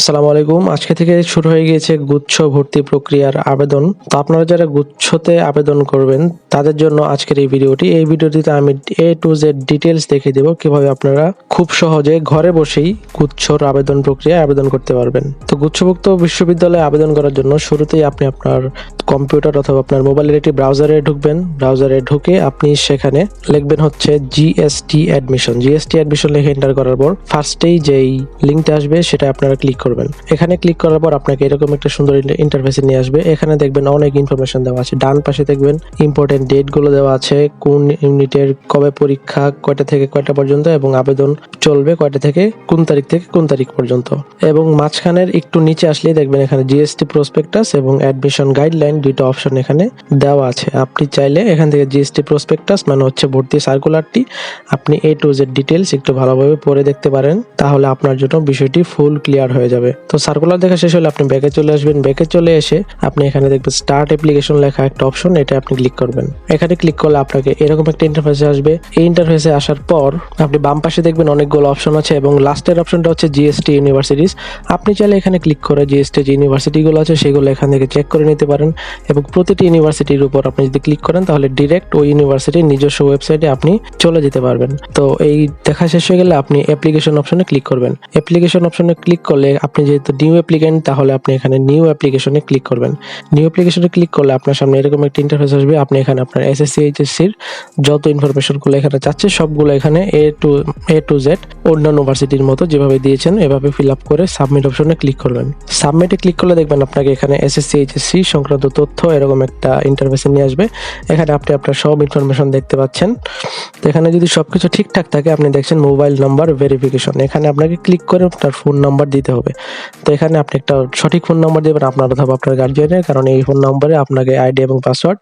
আসসালামু আলাইকুম। আজকে থেকে শুরু হয়ে গিয়েছে গুচ্ছ ভর্তি প্রক্রিয়ার আবেদন। তো আপনারা যারা গুচ্ছতে আবেদন করবেন, তাদের জন্য আজকের এই ভিডিওটি। এই ভিডিওটিতে আমি এ টু জেড ডিটেলস দেখিয়ে দেবো কীভাবে আপনারা খুব সহজে ঘরে বসেই গুচ্ছর আবেদন প্রক্রিয়ায় আবেদন করতে পারবেন। তো গুচ্ছভুক্ত বিশ্ববিদ্যালয়ে আবেদন করার জন্য শুরুতেই আপনি আপনার কম্পিউটার অথবা আপনার মোবাইলের একটি ব্রাউজারে ঢুকবেন। ব্রাউজারে ঢুকে আপনি সেখানে লিখবেন হচ্ছে জিএসটি অ্যাডমিশন। জিএসটি অ্যাডমিশন লিখে এন্টার করার পর ফার্স্টেই যেই লিঙ্কটা আসবে সেটা আপনারা ক্লিক করবেন। এখানে ক্লিক করার পর আপনাকে এরকম একটা সুন্দর ইন্টারফেসে নিয়ে আসবে। এখানে দেখবেন অনেক ইনফরমেশন দেওয়া আছে। ডান পাশে দেখবেন ইম্পর্টেন্ট ডেটগুলো দেওয়া আছে, কোন ইউনিটের কবে পরীক্ষা, কয়টা থেকে কয়টা পর্যন্ত এবং আবেদন চলবে কয়টা থেকে কোন তারিখ থেকে কোন তারিখ পর্যন্ত। এবং মাঝখানের একটু নিচে আসলেই দেখবেন এখানে জিএসটি প্রসপেক্টাস এবং অ্যাডমিশন গাইডলাইন দুটো অপশন এখানে দেওয়া আছে। আপনি চাইলে এখান থেকে জিএসটি প্রসপেক্টাস মানে হচ্ছে ভর্তি সার্কুলারটি আপনি এ টু জেড ডিটেলস একটু ভালোভাবে পড়ে দেখতে পারেন, তাহলে আপনার জন্য বিষয়টি ফুল ক্লিয়ার হয়ে যাবে। তো সার্কুলার দেখা শেষ হলে আপনি ব্যাকে চলে আসবেন। ব্যাকে চলে এসে আপনি এখানে দেখবেন স্টার্ট অ্যাপ্লিকেশন লেখা একটা অপশন এটা আপনি ক্লিক করবেন। এখানে ক্লিক করলে আপনাকে এরকম একটা ইন্টারফেসে আসবে। এই ইন্টারফেসে আসার পর আপনি বাম পাশে দেখবেন অনেকগুলো অপশন আছে এবং লাস্টের অপশনটা হচ্ছে জিএসটি ইউনিভার্সিটিস আপনি চাইলে এখানে ক্লিক করে জিএসটি যে ইউনিভার্সিটিগুলো আছে সেগুলো এখান থেকে চেক করে নিতে পারেন এবং প্রতিটি ইউনিভার্সিটির উপর আপনি যদি ক্লিক করেন তাহলে ডিরেক্ট ওই ইউনিভার্সিটির নিজস্ব ওয়েবসাইটে আপনি চলে যেতে পারবেন। তো এই দেখা শেষ হয়ে গেলে আপনি অ্যাপ্লিকেশন অপশনে ক্লিক করবেন। অ্যাপ্লিকেশন অপশনে ক্লিক করলে আপনি যেহেতু নিউ অ্যাপ্লিকেন্ট তাহলে আপনি এখানে নিউ অ্যাপ্লিকেশনে ক্লিক করবেন। নিউ অ্যাপ্লিকেশনে ক্লিক করলে আপনার সামনে এরকম একটা ইন্টারফেস আসবে। আপনি এখানে আপনার এসএসসি এইচএসসির যত ইনফরমেশনগুলো এখানে চাচ্ছে, সবগুলো এখানে A to A to Z অন্যান্য ইউনিভার্সিটির মতো যেভাবে দিয়েছেন, এভাবে ফিল আপ করে সাবমিট অপশনে ক্লিক করবেন। সাবমিটে ক্লিক করলে দেখবেন আপনাকে এখানে এসএসসি এইচএসসি সংক্রান্ত তথ্য এরকম একটা ইন্টারফেসে নিয়ে আসবে। এখানে আপনি আপনার সব ইনফরমেশন দেখতে পাচ্ছেন। তো এখানে যদি সবকিছু ঠিকঠাক থাকে, আপনি দেখছেন মোবাইল নাম্বার ভেরিফিকেশন এখানে আপনাকে ক্লিক করে আপনার ফোন নাম্বার দিতে হবে। তো এখানে আপনি একটা সঠিক ফোন নাম্বার দেবেন আপনার অথবা আপনার গার্জিয়ানের কারণ এই ফোন নাম্বারে আপনাকে আইডি এবং পাসওয়ার্ড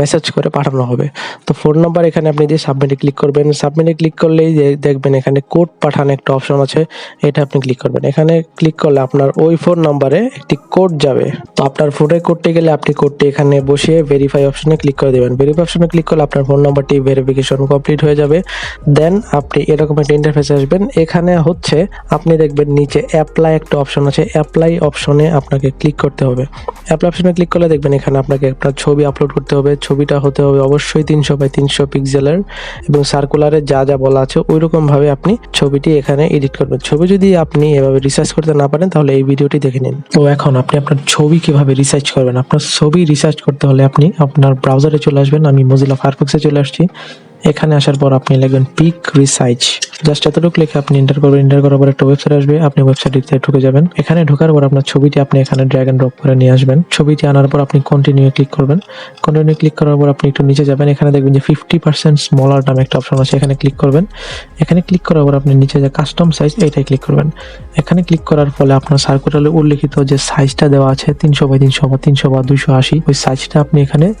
মেসেজ করে পাঠানো হবে। তো ফোন নাম্বার এখানে আপনি দিয়ে সাবমিটে ক্লিক করবেন। সাবমিটে ক্লিক করলেই দেখবেন এখানে কোড পাঠানো একটা অপশন আছে, এটা আপনি ক্লিক করবেন। এখানে ক্লিক করলে আপনার ওই ফোন নাম্বারে একটি কোড যাবে। তো আপনার ফোনে কোডটি গেলে আপনি কোডটি এখানে বসিয়ে ভেরিফাই অপশনে ক্লিক করে দেবেন। ভেরিফাই অপশনে ক্লিক করলে আপনার ফোন নাম্বারটি ভেরিফিকেশন কমপ্লিট হয়ে যাবে। দেন আপনি এরকম একটা ইন্টারফেসে আসবেন। এখানে হচ্ছে আপনি দেখবেন নিচে অ্যাপ্লাই একটা অপশন আছে। অ্যাপ্লাই অপশনে আপনাকে ক্লিক করতে হবে। অ্যাপ্লাই অপশনে ক্লিক করলে দেখবেন এখানে আপনাকে আপনার ছবি আপলোড করতে হবে। ছবিটা হতে হবে অবশ্যই তিনশো বাই তিনশো পিক্সেলের এবং সার্কুলারে যা যা বলা আছে ওই রকম ভাবে আপনি ছবিটি এখানে এডিট করবেন। ছবি যদি আপনি এভাবে রিসার্চ করতে না পারেন, তাহলে এই ভিডিওটি দেখে নিন। তো এখন আপনি আপনার ছবি কীভাবে রিসার্চ করবেন? আপনার ছবি রিসার্চ করতে হলে আপনি আপনার ব্রাউজারে চলে আসবেন। আমি মজিলা ফায়ারফক্সে চলে আসছি। এখানে আসার পর আপনি লিখবেন পিক রিসার্চ জাস্ট এতটুকু লিখে আপনি এন্টার করবেন। এন্টার করার পর একটা ওয়েবসাইট আসবে। আপনি ওয়েবসাইটটিতে ঢুকে যাবেন। এখানে ঢোকার পর আপনার ছবিটি আপনি এখানে ড্র্যাগ এন্ড ড্রপ করে নিয়ে আসবেন। ছবিটি আনার পর আপনি কন্টিনিউ ক্লিক করবেন। কন্টিনিউ ক্লিক করার পর আপনি একটু নিচে যাবেন। এখানে দেখবেন যে ফিফটি পার্সেন্ট স্মলার নামে একটা অপশন আছে। এখানে ক্লিক করবেন। এখানে ক্লিক করার পর আপনি নিচে যে কাস্টম সাইজ এইটাই ক্লিক করবেন। এখানে ক্লিক করার ফলে আপনার সার্কুলারে উল্লেখিত যে সাইজটা দেওয়া আছে, তিনশো বাই তিনশো বা তিনশো বা দুইশো আশি, ওই সাইজটা আপনি এখানে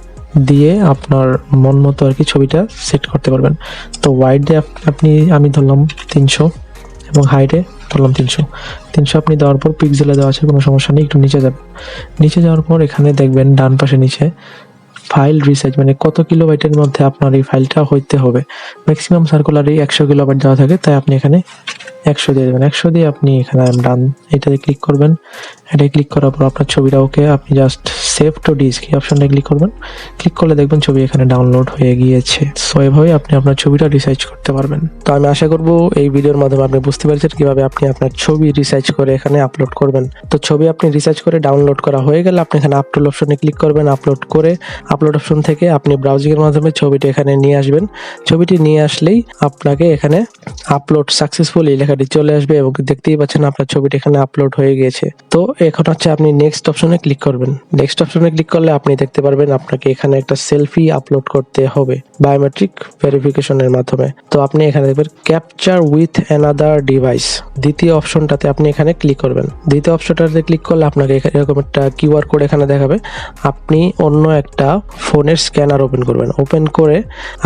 দিয়ে আপনার মন মতো আর কি ছবিটা সেট করতে পারবেন। তো ওয়াইডে আপনি, আমি ধরলাম তিনশো এবং হাইটে ধরলাম তিনশো। তিনশো আপনি দেওয়ার পর পিক্সেলে দেওয়া আছে, কোনো সমস্যা নেই, একটু নিচে যাবেন। নিচে যাওয়ার পর এখানে দেখবেন ডান পাশে নিচে ফাইল রিসাইজ মানে কত কিলো কিলোবাইটের মধ্যে আপনার এই ফাইলটা হইতে হবে। ম্যাক্সিমাম সার্কুলারই একশো কিলো কিলোবাইট দেওয়া থাকে, তাই আপনি এখানে একশো দিয়ে দেবেন। একশো দিয়ে আপনি এখানে ডান, এটাতে ক্লিক করবেন। এটাই ক্লিক করার পর আপনার ছবিটা ওকে আপনি জাস্ট সেভ টু ডিস্ক এই অপশনটা ক্লিক করবেন। ক্লিক করলে দেখবেন ছবি এখানে ডাউনলোড হয়ে গিয়েছে। সো এভাবে আপনি আপনার ছবিটা রিসার্চ করতে পারবেন। তো আমি আশা করব এই ভিডিওর মাধ্যমে আপনি বুঝতে পেরেছেন কীভাবে আপনি আপনার ছবি রিসার্চ করে এখানে আপলোড করবেন। তো ছবি আপনি রিসার্চ করে ডাউনলোড করা হয়ে গেলে আপনি এখানে আপলোড অপশনে ক্লিক করবেন। আপলোড করে আপলোড অপশন থেকে আপনি ব্রাউজিংয়ের মাধ্যমে ছবিটি এখানে নিয়ে আসবেন। ছবিটি নিয়ে আসলেই আপনাকে এখানে আপলোড সাকসেসফুল লেখাটি চলে আসবে এবং দেখতেই পাচ্ছেন আপনার ছবিটি এখানে আপলোড হয়ে গিয়েছে। তো এখন হচ্ছে আপনি নেক্সট অপশনে ক্লিক করবেন। নেক্সট অপশনে ক্লিক করলে আপনি দেখতে পারবেন আপনাকে এখানে একটা সেলফি আপলোড করতে হবে বায়োমেট্রিক ভেরিফিকেশনের মাধ্যমে। তো আপনি এখানে দেখবেন ক্যাপচার উইথ অ্যানাদার ডিভাইস দ্বিতীয় অপশনটাতে আপনি এখানে ক্লিক করবেন। দ্বিতীয় অপশনটাতে ক্লিক করলে আপনাকে এরকম একটা কিউআর কোড এখানে দেখাবে। আপনি অন্য একটা ফোনের স্ক্যানার ওপেন করবেন। ওপেন করে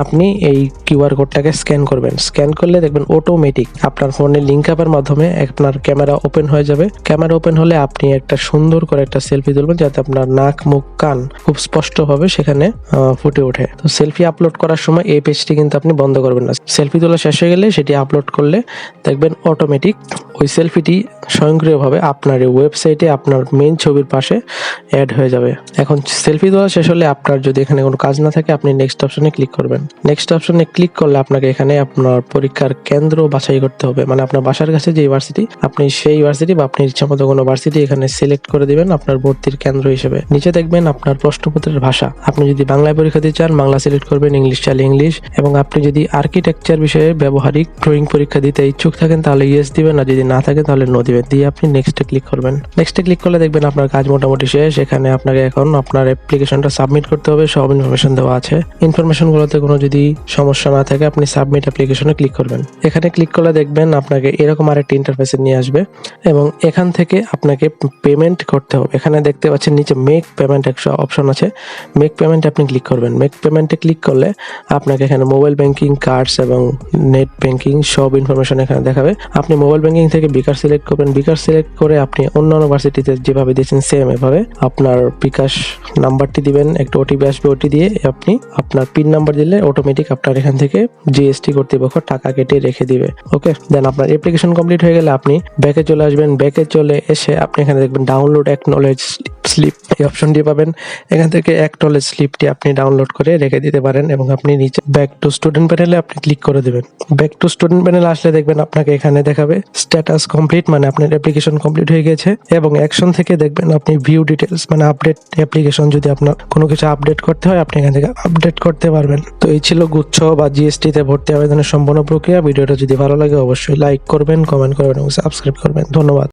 আপনি এই কিউআর কোডটাকে স্ক্যান করবেন। স্ক্যান করলে দেখবেন অটোমেটিক আপনার ফোনে লিঙ্ক আপের মাধ্যমে আপনার ক্যামেরা ওপেন হয়ে যাবে। ক্যামেরা ওপেন হলে আপনি একটা সুন্দর করে একটা সেলফি তুলবেন যাতে আপনার নাক, মুখ, কান খুব স্পষ্টভাবে সেখানে ফুটে ওঠে। তো সেলফি আপলোড করার সময় এই পেজটি কিন্তু আপনি বন্ধ করবেন না। সেলফি তোলা শেষ হয়ে গেলে সেটি আপলোড করলে দেখবেন অটোমেটিক ওই সেলফিটি স্বয়ংক্রিয়ভাবে আপনার ওয়েবসাইটে আপনার মেইন ছবির পাশে অ্যাড হয়ে যাবে। এখন সেলফি তোলা শেষ হলে আপনার যদি এখানে কোনো কাজ না থাকে, আপনি নেক্সট অপশনে ক্লিক করবেন। নেক্সট অপশনে ক্লিক করলে আপনাকে এখানে আপনার পরীক্ষার কেন্দ্র বাছাই করতে হবে। মানে আপনার বাসার কাছে যে ইউনিভার্সিটি আপনি সেই ইউনিভার্সিটি বা আপনি ইচ্ছা মতো কোনো ভার্সিটি এখানে সিলেক্ট করে দিবেন আপনার ভর্তির কেন্দ্র হিসেবে। নিচে দেখবেন আপনার প্রশ্নপত্রের ভাষা। আপনি যদি বাংলায় পরীক্ষা দিতে চান, বাংলা সিলেক্ট করবেন, ইংলিশ চাইলে ইংলিশ, এবং আপনি যদি আর্কিটেকচার বিষয়ে ব্যবহারিক ড্রয়িং পরীক্ষা দিতে ইচ্ছুক থাকেন, তাহলে ইয়েস দিবেন, আর যদি না থাকেন তাহলে নো দিবেন। দিয়ে আপনি নেক্সটে ক্লিক করবেন। নেক্সটে ক্লিক করলে দেখবেন আপনার কাজ মোটামুটি শেষ। এখানে আপনাকে এখন আপনার অ্যাপ্লিকেশনটা সাবমিট করতে হবে। সব ইনফরমেশন দেওয়া আছে। ইনফরমেশন গুলোতে কোনো যদি সমস্যা না থাকে, আপনি সাবমিট অ্যাপ্লিকেশনে ক্লিক করবেন। এখানে ক্লিক করলে দেখবেন আপনাকে এরকম আরেকটি ইন্টারফেসে নিয়ে আসবে, এবং এখান থেকে আপনাকে পেমেন্ট করতে হবে। এখানে দেখতে পাচ্ছেন, নিচে মেক পেমেন্ট একটা অপশন আছে। মেক পেমেন্ট আপনি ক্লিক করবেন। মেক পেমেন্টে ক্লিক করলে আপনাকে এখানে মোবাইল ব্যাংকিং কার্ডস এবং নেট ব্যাংকিং সব ইনফরমেশন এখানে দেখাবে। আপনি মোবাইল ব্যাংকিং থেকে বিকাশ সিলেক্ট করবেন। বিকাশ সিলেক্ট করে আপনি অন্য ইউনিভার্সিটিতে যেভাবে দিয়েছেন সেম এভাবে আপনার বিকাশ নাম্বারটি দিবেন। একটা ওটিপি আসবে ওটি দিয়ে আপনি আপনার পিন নাম্বার দিলে অটোমেটিক আপনার এখান থেকে জিএসটি কর্তৃপক্ষ টাকা কেটে রেখে দিবে। ওকে দেন আপনার অ্যাপ্লিকেশন কমপ্লিট হয়ে গেলে আপনি ব্যাকে চলে আসবেন। ব্যাকে চলে এসে আপনি এখানে দেখবেন ডাউনলোড অ্যাকনোলেজ স্লিপ এই অপশনটি পাবেন। এখান থেকে অ্যাকনোলেজ স্লিপটি আপনি ডাউনলোড করে রেখে দিতে পারেন এবং আপনি নিচে ব্যাক টু স্টুডেন্ট প্যানেলে আপনি ক্লিক করে দেবেন। ব্যাক টু স্টুডেন্ট প্যানেল আসলে দেখবেন আপনাকে এখানে দেখাবে স্ট্যাটাস কমপ্লিট মানে আপনার অ্যাপ্লিকেশন কমপ্লিট হয়ে গেছে এবং অ্যাকশন থেকে দেখবেন আপনি ভিউ ডিটেলস মানে আপডেট অ্যাপ্লিকেশন যদি আপনার কোনো কিছু আপডেট করতে হয়, আপনি এখান থেকে আপডেট করতে পারবেন। তো এই ছিল গুচ্ছ বা জিএসটিতে ভর্তি আবেদনের সম্পূর্ণ প্রক্রিয়া। ভিডিওটা যদি ভালো লাগে, অবশ্যই লাইক করবেন কমেন্ট করবেন এবং সাবস্ক্রাইব করবেন। ধন্যবাদ।